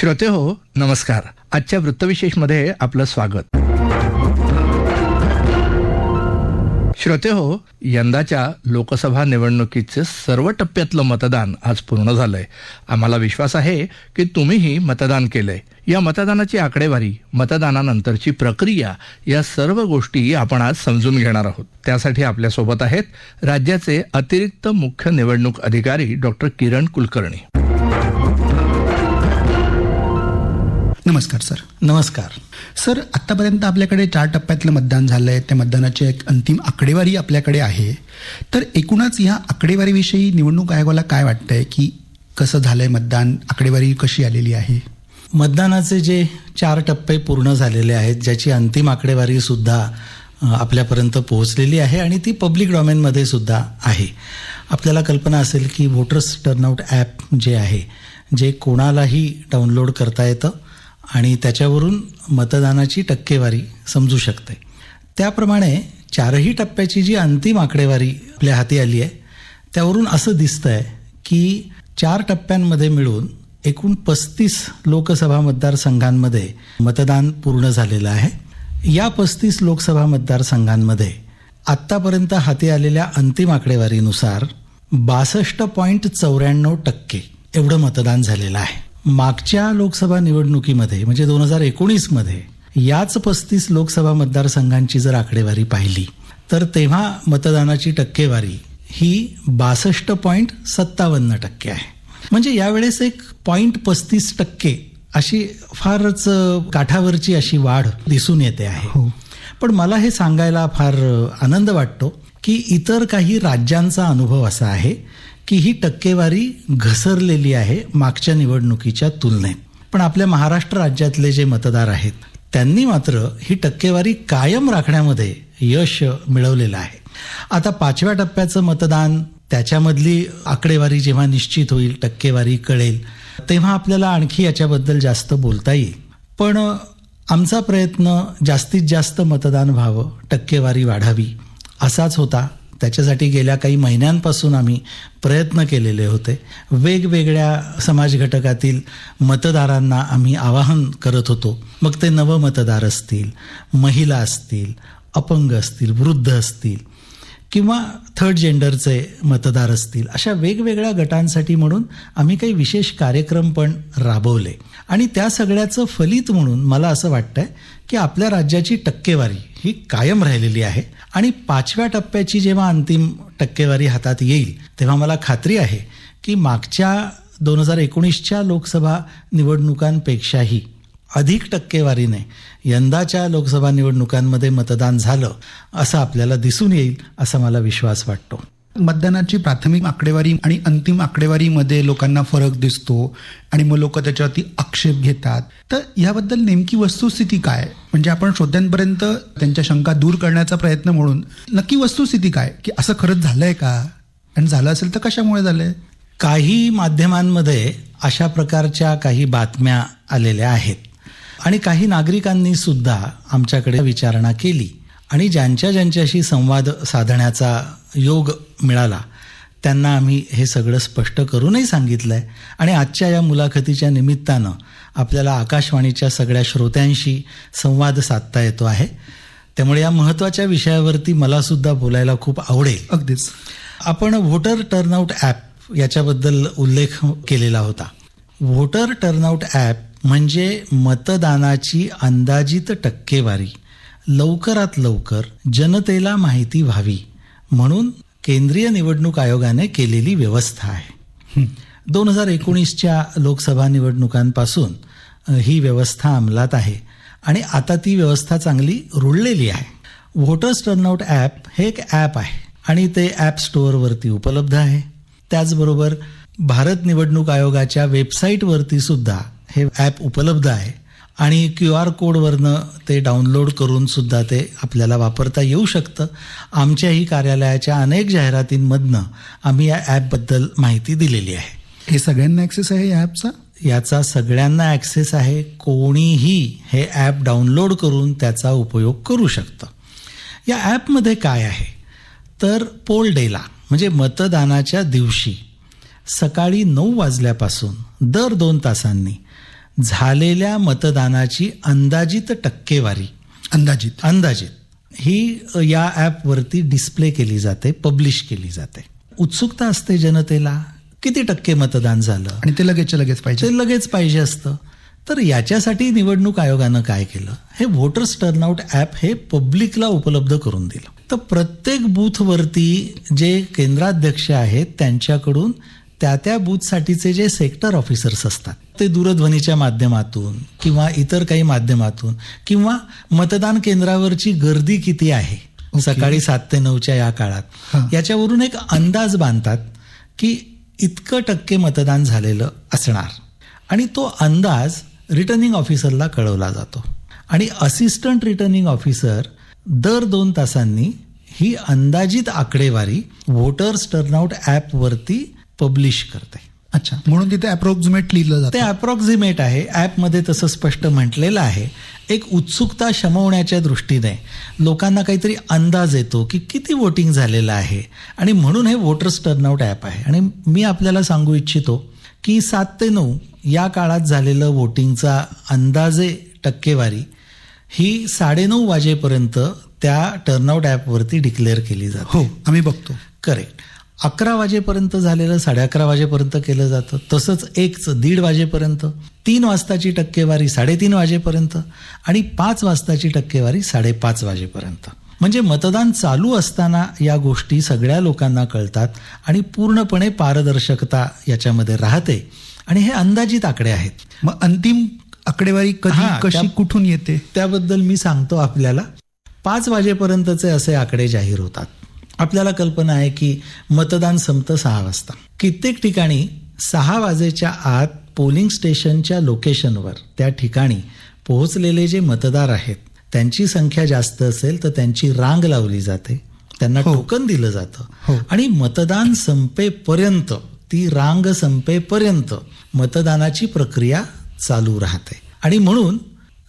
श्रोते हो नमस्कार. आजच्या वृत्तविशेषमध्ये आपलं स्वागत. श्रोते हो यंदाच्या लोकसभा निवडणुकीचे सर्व टप्प्यातलं मतदान आज पूर्ण झालंय. आम्हाला विश्वास आहे की तुम्हीही मतदान केलंय. या मतदानाची आकडेवारी मतदानानंतरची प्रक्रिया या सर्व गोष्टी आपण आज समजून घेणार आहोत. त्यासाठी आपल्यासोबत आहेत राज्याचे अतिरिक्त मुख्य निवडणूक अधिकारी डॉक्टर किरण कुलकर्णी. नमस्कार सर. नमस्कार. सर आत्तापर्यंत आपल्याकडे चार टप्प्यातलं मतदान झालं आहे त्या मतदानाची एक अंतिम आकडेवारी आपल्याकडे आहे. तर एकूणच ह्या आकडेवारीविषयी निवडणूक आयोगाला काय वाटतंय? की कसं झालंय मतदान? आकडेवारी कशी आलेली आहे? मतदानाचे जे चार टप्पे पूर्ण झालेले आहेत ज्याची अंतिम आकडेवारी सुद्धा आपल्यापर्यंत पोहोचलेली आहे आणि ती पब्लिक डॉमेनमध्ये सुद्धा आहे. आपल्याला कल्पना असेल की वोटर्स टर्नआउट ॲप जे आहे जे कोणालाही डाउनलोड करता येतं आणि त्याच्यावरून मतदानाची टक्केवारी समजू शकते. त्याप्रमाणे चारही टप्प्याची जी अंतिम आकडेवारी आपल्या हाती आली आहे त्यावरून असं दिसतं आहे की चार टप्प्यांमध्ये मिळून एकूण पस्तीस लोकसभा मतदारसंघांमध्ये मतदान पूर्ण झालेलं आहे. या पस्तीस लोकसभा मतदारसंघांमध्ये आत्तापर्यंत हाती आलेल्या अंतिम आकडेवारीनुसार बासष्ट पॉईंट चौऱ्याण्णव टक्के एवढं मतदान झालेलं आहे. मागच्या लोकसभा निवडणुकीमध्ये म्हणजे दोन हजार एकोणीसमध्ये याच पस्तीस लोकसभा मतदारसंघांची जर आकडेवारी पाहिली तर तेव्हा मतदानाची टक्केवारी ही बासष्ट पॉईंट सत्तावन्न टक्के आहे. म्हणजे यावेळेस एक पॉईंट पस्तीस टक्के अशी फारच काठावरची अशी वाढ दिसून येते आहे. पण मला हे सांगायला फार आनंद वाटतो की इतर काही राज्यांचा अनुभव असा आहे की ही टक्केवारी घसरलेली आहे मागच्या निवडणुकीच्या तुलनेत. पण आपल्या महाराष्ट्र राज्यातले जे मतदार आहेत त्यांनी मात्र ही टक्केवारी कायम राखण्यामध्ये यश मिळवलेलं आहे. आता पाचव्या टप्प्याचं मतदान त्याच्यामधली आकडेवारी जेव्हा निश्चित होईल टक्केवारी कळेल तेव्हा आपल्याला आणखी याच्याबद्दल जास्त बोलता येईल. पण आमचा प्रयत्न जास्तीत जास्त मतदान व्हावं टक्केवारी वाढावी असाच होता त्याच्यासाठी गेल्या काही महिन्यांपासून आम्ही प्रयत्न केलेले होते. वेगवेगळ्या समाज घटकातील मतदारांना आम्ही आवाहन करत होतो. मग ते नवमतदार असतील महिला असतील अपंग असतील वृद्ध असतील किंवा थर्ड जेंडरचे मतदार असतील अशा वेगवेगळ्या गटांसाठी म्हणून आम्ही काही विशेष कार्यक्रम पण राबवले. आणि त्या सगळ्याचं फलित म्हणून मला असं वाटतंय की आपल्या राज्याची टक्केवारी ही कायम राहिलेली आहे. आणि पाचव्या टप्प्याची जेव्हा अंतिम टक्केवारी हातात येईल तेव्हा मला खात्री आहे की मागच्या दोन हजार एकोणीसच्या लोकसभा निवडणुकांपेक्षाही अधिक टक्केवारीने यंदाच्या लोकसभा निवडणुकांमध्ये मतदान झालं असं आपल्याला दिसून येईल असा मला विश्वास वाटतो. मतदानाची प्राथमिक आकडेवारी आणि अंतिम आकडेवारीमध्ये लोकांना फरक दिसतो आणि मग लोक त्याच्यावरती आक्षेप घेतात. तर याबद्दल नेमकी वस्तुस्थिती काय? म्हणजे आपण श्रोत्यांपर्यंत त्यांच्या शंका दूर करण्याचा प्रयत्न म्हणून नक्की वस्तुस्थिती काय? की असं खरंच झालंय का? आणि झालं असेल तर कशामुळे झालंय? काही माध्यमांमध्ये अशा प्रकारच्या काही बातम्या आलेल्या आहेत. आणि काही नागरिकांनी सुद्धा आमच्याकडे विचारणा केली. आणि ज्यांच्या ज्यांच्याशी संवाद साधण्याचा योग मिळाला. त्यांना आम्ही हे सगळं स्पष्ट करूनही सांगितलं आहे आणि आजच्या या मुलाखतीच्या निमित्तानं आपल्याला आकाशवाणीच्या सगळ्या श्रोत्यांशी संवाद साधता येतो आहे. त्यामुळे या महत्त्वाच्या विषयावरती मला सुद्धा बोलायला खूप आवडेल. अगदीच. आपण व्होटर टर्नआउट ॲप याच्याबद्दल उल्लेख केलेला होता. व्होटर टर्नआउट ॲप म्हणजे मतदानाची अंदाजित टक्केवारी. लवकरात लवकर जनतेला माहिती व्हावी. म्हणून केंद्रीय निवडणूक आयोगाने केलेली व्यवस्था आहे. दोन हजार एकोणीसच्या लोकसभा निवडणुकांपासून ही व्यवस्था अंमलात आहे आणि आता ती व्यवस्था चांगली रुळलेली आहे. व्होटर्स टर्नआउट ॲप हे एक ॲप आहे आणि ते ॲप स्टोअरवरती उपलब्ध आहे. त्याचबरोबर भारत निवडणूक आयोगाच्या वेबसाईटवरती सुद्धा हे ॲप उपलब्ध आहे. आणि क्यू आर कोडवरनं ते डाउनलोड करून सुद्धा ते आपल्याला वापरता येऊ शकतं. आमच्याही कार्यालयाच्या अनेक जाहिरातींमधनं आम्ही या ॲपबद्दल माहिती दिलेली आहे. हे सगळ्यांना ॲक्सेस आहे या ॲपचा? याचा सगळ्यांना ॲक्सेस आहे. कोणीही हे ॲप डाउनलोड करून त्याचा उपयोग करू शकतं. या ॲपमध्ये काय आहे? तर पोल डेला म्हणजे मतदानाच्या दिवशी सकाळी नऊ वाजल्यापासून दर दोन तासांनी झालेल्या मतदानाची अंदाजित टक्केवारी. अंदाजित. अंदाजित. ही या ॲपवरती डिस्प्ले केली जाते पब्लिश केली जाते. उत्सुकता असते जनतेला किती टक्के मतदान झालं? आणि ते लगेचच्या लगेच पाहिजे. ते लगेच पाहिजे असतं. तर याच्यासाठी निवडणूक आयोगानं काय केलं? हे व्होटर्स टर्नआउट ॲप हे पब्लिकला उपलब्ध करून दिलं. तर प्रत्येक बूथवरती जे केंद्राध्यक्ष आहेत त्यांच्याकडून त्या त्या बूथसाठीचे जे सेक्टर ऑफिसर्स असतात ते दूरध्वनीच्या माध्यमातून किंवा इतर काही माध्यमातून किंवा मतदान केंद्रावरची गर्दी किती आहे सकाळी सात ते नऊच्या या. काळात याच्यावरून एक अंदाज बांधतात की इतकं टक्के मतदान झालेलं असणार. आणि तो अंदाज रिटर्निंग ऑफिसरला कळवला जातो. आणि असिस्टंट रिटर्निंग ऑफिसर दर दोन तासांनी ही अंदाजित आकडेवारी व्होटर्स टर्नआउट ॲपवरती पब्लिश करते. अच्छा. म्हणून तिथे अप्रॉक्सिमेट लिहिलं ते जातं अप्रॉक्सिमेट आहे ॲपमध्ये तसं स्पष्ट म्हटलेलं आहे. एक उत्सुकता शमवण्याच्या दृष्टीने लोकांना काहीतरी अंदाज येतो की किती वोटिंग झालेलं आहे. आणि म्हणून हे वोटर्स टर्नआउट ॲप आहे. आणि मी आपल्याला सांगू इच्छितो की सात ते नऊ या काळात झालेलं वोटिंगचा अंदाजे टक्केवारी ही साडेनऊ वाजेपर्यंत त्या टर्नआउट ॲपवरती डिक्लेअर केली जाते. हो आम्ही बघतो. करेक्ट अकरा वाजेपर्यंत झालेलं साडे अकरा वाजेपर्यंत केलं जातं. तसंच एकच दीड वाजेपर्यंत. तीन वाजताची टक्केवारी साडेतीन वाजेपर्यंत आणि पाच वाजताची टक्केवारी साडेपाच वाजेपर्यंत. म्हणजे मतदान चालू असताना या गोष्टी सगळ्या लोकांना कळतात आणि पूर्णपणे पारदर्शकता याच्यामध्ये राहते. आणि हे अंदाजित आकडे आहेत. मग अंतिम आकडेवारी कधी कशी कुठून येते? त्याबद्दल मी सांगतो आपल्याला. पाच वाजेपर्यंतचे असे आकडे जाहीर होतात. आपल्याला कल्पना आहे की मतदान संपतं सहा वाजता कित्येक ठिकाणी सहा वाजेच्या आत पोलिंग स्टेशनच्या लोकेशनवर त्या ठिकाणी पोहोचलेले जे मतदार आहेत त्यांची संख्या जास्त असेल तर त्यांची रांग लावली जाते त्यांना हो. टोकन दिलं जातं हो. आणि मतदान संपेपर्यंत ती रांग संपेपर्यंत मतदानाची प्रक्रिया चालू राहते आणि म्हणून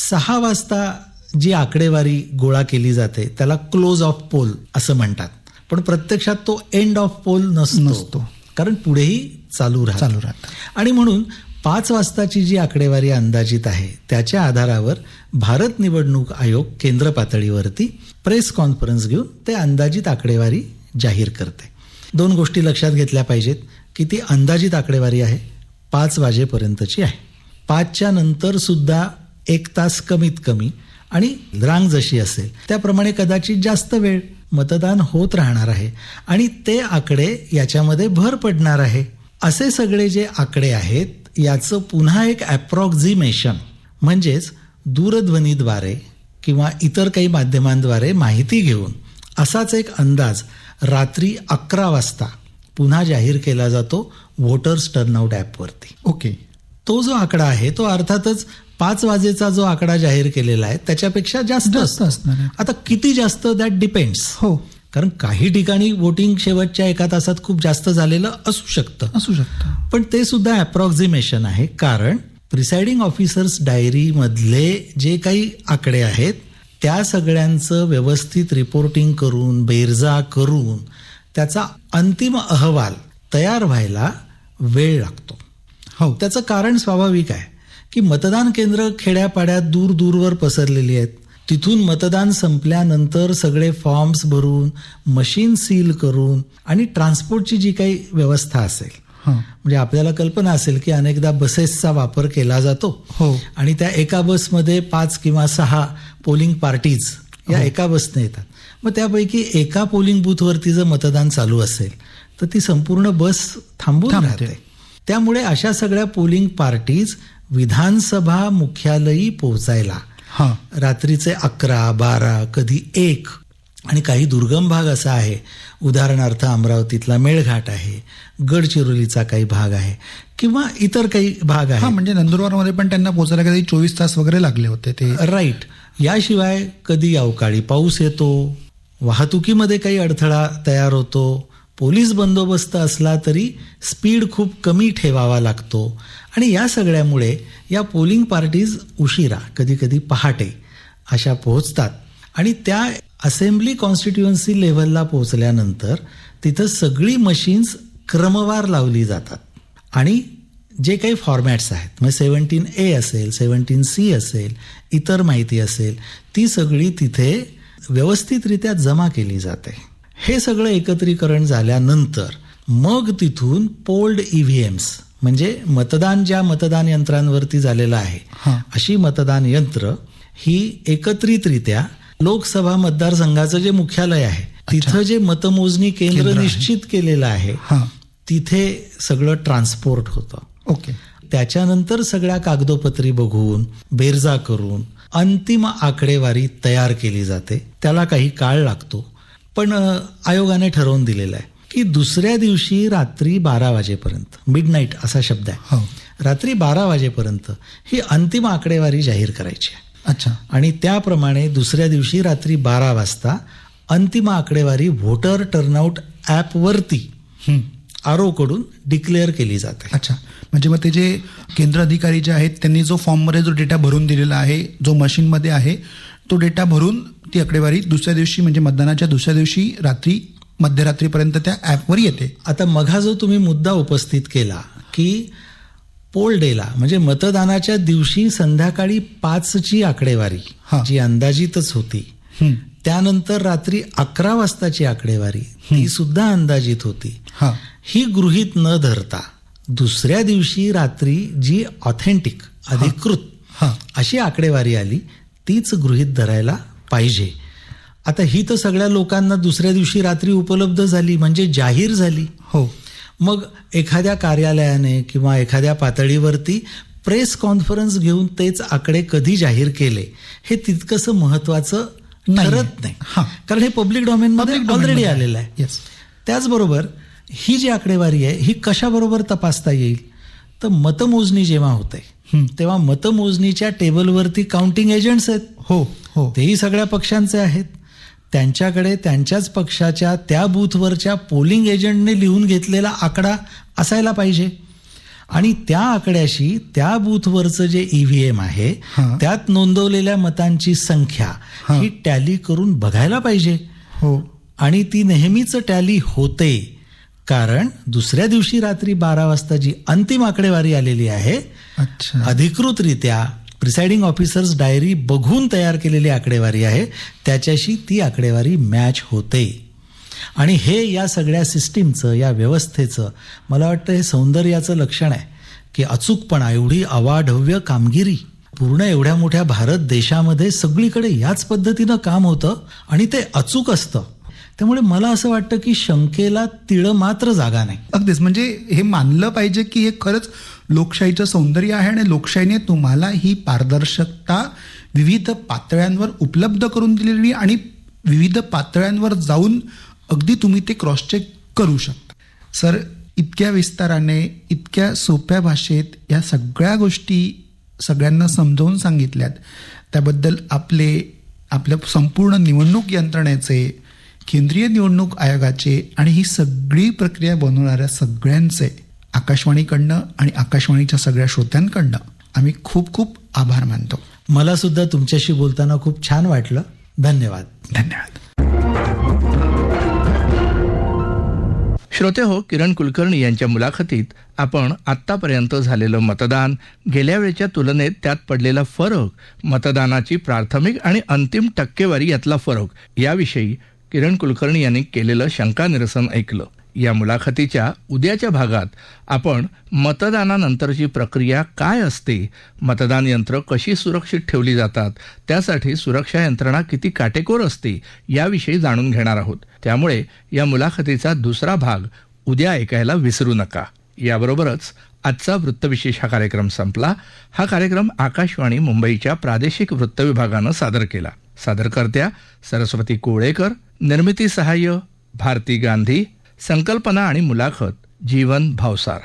सहा वाजता जी आकडेवारी गोळा केली जाते त्याला क्लोज ऑफ पोल असं म्हणतात पण प्रत्यक्षात तो एंड ऑफ पोल नसतो. नसतो. कारण पुढेही चालू राहतं. चालू राहतं. आणि म्हणून पाच वाजताची जी आकडेवारी अंदाजित आहे त्याच्या आधारावर भारत निवडणूक आयोग केंद्र पातळीवरती प्रेस कॉन्फरन्स घेऊन ते अंदाजित आकडेवारी जाहीर करते. दोन गोष्टी लक्षात घेतल्या पाहिजेत की ती अंदाजित आकडेवारी आहे पाच वाजेपर्यंतची आहे. पाचच्या नंतर सुद्धा एक तास कमीत कमी आणि रांग जशी असेल त्याप्रमाणे कदाचित जास्त वेळ मतदान होत राहणार आहे आणि ते आकडे याच्यामध्ये भर पडणार आहे. असे सगळे जे आकडे आहेत याचं पुन्हा एक ॲप्रॉक्झिमेशन म्हणजेच दूरध्वनीद्वारे किंवा इतर काही माध्यमांद्वारे माहिती घेऊन असाच एक अंदाज रात्री अकरा वाजता पुन्हा जाहीर केला जातो व्होटर्स टर्नआउट ॲपवरती ओके तो जो आकडा आहे तो अर्थातच पाच वाजेचा जो आकडा जाहीर केलेला आहे त्याच्यापेक्षा जास्त. असणार. आता किती जास्त दॅट डिपेंड्स हो. कारण काही ठिकाणी वोटिंग शेवटच्या एका तासात खूप जास्त झालेलं असू शकतं. असू शकतं. पण ते सुद्धा अप्रॉक्झिमेशन आहे. कारण प्रिसाइडिंग ऑफिसर्स डायरी मधले जे काही आकडे आहेत त्या सगळ्यांचं व्यवस्थित रिपोर्टिंग करून बेरजा करून त्याचा अंतिम अहवाल तयार व्हायला वेळ लागतो. हो. त्याचं कारण स्वाभाविक आहे की मतदान केंद्र खेड्यापाड्यात दूर दूरवर पसरलेली आहेत. तिथून मतदान संपल्यानंतर सगळे फॉर्म्स भरून मशीन सील करून आणि ट्रान्सपोर्टची जी काही व्यवस्था असेल म्हणजे आपल्याला कल्पना असेल की अनेकदा बसेसचा वापर केला जातो. हो. आणि त्या एका बसमध्ये पाच किंवा सहा पोलिंग पार्टीज या हो. एका बसने येतात. मग त्यापैकी एका पोलिंग बूथवरती जर मतदान चालू असेल तर ती संपूर्ण बस थांबून. राहते. त्यामुळे अशा सगळ्या पोलिंग पार्टीज विधानसभा मुख्यालयी पोहोचायला. हां. रात्रीचे अकरा बारा कधी एक आणि काही दुर्गम भाग असा आहे. उदाहरणार्थ अमरावतीतला मेळघाट आहे गडचिरोलीचा काही भाग आहे किंवा इतर काही भाग हा आहे. म्हणजे नंदुरबारमध्ये पण त्यांना पोहोचायला कधी चोवीस तास वगैरे लागले होते ते. राईट याशिवाय कधी अवकाळी पाऊस येतो वाहतुकीमध्ये काही अडथळा तयार होतो पोलीस बंदोबस्त असला तरी स्पीड खूप कमी ठेवावा लागतो. आणि या सगळ्यामुळे या पोलिंग पार्टीज उशिरा कधीकधी पहाटे अशा पोहोचतात. आणि त्या असेंब्ली कॉन्स्टिट्युएन्सी लेव्हलला पोहोचल्यानंतर तिथं सगळी मशीन्स क्रमवार लावली जातात. आणि जे काही फॉर्मॅट्स आहेत मग सेवन्टीन ए असेल सेवन्टीन सी असेल इतर माहिती असेल ती सगळी तिथे व्यवस्थितरित्या जमा केली जाते. हे सगळं एकत्रीकरण झाल्यानंतर मग तिथून पोल्ड ईव्हीएम्स म्हणजे मतदान ज्या मतदान यंत्रांवरती झालेलं आहे. अशी मतदान यंत्र ही एकत्रितरित्या लोकसभा मतदारसंघाचं जे मुख्यालय आहे तिथं जे मतमोजणी केंद्र निश्चित केलेलं आहे तिथे सगळं ट्रान्सपोर्ट होतं. ओके. त्याच्यानंतर सगळ्या कागदोपत्री बघून बेरजा करून अंतिम आकडेवारी तयार केली जाते. त्याला काही काळ लागतो. पण आयोगाने ठरवून दिलेलं आहे की दुसऱ्या दिवशी रात्री बारा वाजेपर्यंत मिड नाईट असा शब्द आहे. हो. रात्री बारा वाजेपर्यंत ही अंतिम आकडेवारी जाहीर करायची आहे. अच्छा. आणि त्याप्रमाणे दुसऱ्या दिवशी रात्री बारा वाजता अंतिम आकडेवारी व्होटर टर्नआउट ॲपवरती. आरो कडून डिक्लेअर केली जाते अच्छा. म्हणजे मग ते जे केंद्र अधिकारी जे आहेत त्यांनी जो फॉर्ममध्ये जो डेटा भरून दिलेला आहे जो मशीनमध्ये आहे तो डेटा भरून ती आकडेवारी दुसऱ्या दिवशी म्हणजे मतदानाच्या दुसऱ्या दिवशी रात्री मध्यरात्रीपर्यंत त्या ॲपवर येते. आता मघा जो तुम्ही मुद्दा उपस्थित केला की पोल डेला म्हणजे मतदानाच्या दिवशी संध्याकाळी पाचची आकडेवारी. जी अंदाजितच होती. त्यानंतर रात्री अकरा वाजताची आकडेवारी ती सुद्धा अंदाजित होती. हां. ही गृहीत न धरता दुसऱ्या दिवशी रात्री जी ऑथेंटिक अधिकृत हां. अशी आकडेवारी आली तीच गृहीत धरायला पाहिजे आता ही तर सगळ्या लोकांना दुसऱ्या दिवशी रात्री उपलब्ध झाली म्हणजे जाहीर झाली हो मग एखाद्या कार्यालयाने किंवा एखाद्या पातळीवरती प्रेस कॉन्फरन्स घेऊन तेच आकडे कधी जाहीर केले हे तितकंसं महत्वाचं. ठरत नाही हां. कारण हे पब्लिक डॉमेनमध्ये ऑलरेडी आलेलं आहे. त्याचबरोबर ही जी आकडेवारी आहे ही कशाबरोबर तपासता येईल तर मतमोजणी जेव्हा होते. तेव्हा मतमोजणीच्या टेबलवरती काउंटिंग एजंट्स आहेत. हो हो. तेही सगळ्या पक्षांचे आहेत. त्यांच्याकडे त्यांच्याच पक्षाच्या त्या बूथवरच्या पोलिंग एजंटने लिहून घेतलेला आकडा असायला पाहिजे. आणि त्या आकड्याशी त्या बूथवरचं जे ईव्हीएम आहे हां. त्यात नोंदवलेल्या मतांची संख्या. ही टॅली करून बघायला पाहिजे. हो. आणि ती नेहमीच टॅली होते. कारण दुसऱ्या दिवशी रात्री बारा वाजता जी अंतिम आकडेवारी आलेली आहे अधिकृतरित्या प्रिसाइडिंग ऑफिसर्स डायरी बघून तयार केलेली आकडेवारी आहे त्याच्याशी ती आकडेवारी मॅच होते. आणि हे या सगळ्या सिस्टीमचं या व्यवस्थेचं मला वाटतं हे सौंदर्याचं लक्षण आहे की अचूकपणा एवढी अवाढव्य कामगिरी पूर्ण एवढ्या मोठ्या भारत देशामध्ये सगळीकडे याच पद्धतीनं काम होतं आणि ते अचूक असतं. त्यामुळे मला असं वाटतं की शंकेला तिळ मात्र जागा नाही. अगदीच. म्हणजे हे मानलं पाहिजे की हे खरंच लोकशाहीचं सौंदर्य आहे आणि लोकशाहीने तुम्हाला ही पारदर्शकता विविध पातळ्यांवर उपलब्ध करून दिलेली आणि विविध पातळ्यांवर जाऊन अगदी तुम्ही ते क्रॉस चेक करू शकता. सर इतक्या विस्ताराने इतक्या सोप्या भाषेत या सगळ्या गोष्टी सगळ्यांना समजावून सांगितल्यात. त्याबद्दल आपले आपल्या संपूर्ण निवडणूक यंत्रणेचे केंद्रीय निवडणूक आयोगाचे आणि ही सगळी प्रक्रिया बनवणाऱ्या सगळ्यांचे आकाशवाणीकडनं आणि आकाशवाणीच्या सगळ्या श्रोत्यांकडनं आम्ही खूप खूप आभार मानतो. मला सुद्धा तुमच्याशी बोलताना खूप छान वाटलं. धन्यवाद. धन्यवाद. श्रोते हो किरण कुलकर्णी यांच्या मुलाखतीत आपण आत्तापर्यंत झालेलं मतदान गेल्या वेळेच्या तुलनेत त्यात पडलेला फरक मतदानाची प्राथमिक आणि अंतिम टक्केवारी यातला फरक याविषयी किरण कुलकर्णी यांनी केलेलं शंका निरसन ऐकलं. या मुलाखतीच्या उद्याच्या भागात आपण मतदानानंतरची प्रक्रिया काय असते मतदान यंत्र कशी सुरक्षित ठेवली जातात त्यासाठी सुरक्षा यंत्रणा किती काटेकोर असते याविषयी जाणून घेणार आहोत. त्यामुळे या मुलाखतीचा दुसरा भाग उद्या ऐकायला विसरू नका. याबरोबरच आजचा वृत्तविशेष हा कार्यक्रम संपला. हा कार्यक्रम आकाशवाणी मुंबईच्या प्रादेशिक वृत्त विभागानं सादर केला. सादरकर्त्या सरस्वती कोळेकर निर्मिती सहाय्य भारती गांधी संकल्पना आणि मुलाखत जीवन भावसार.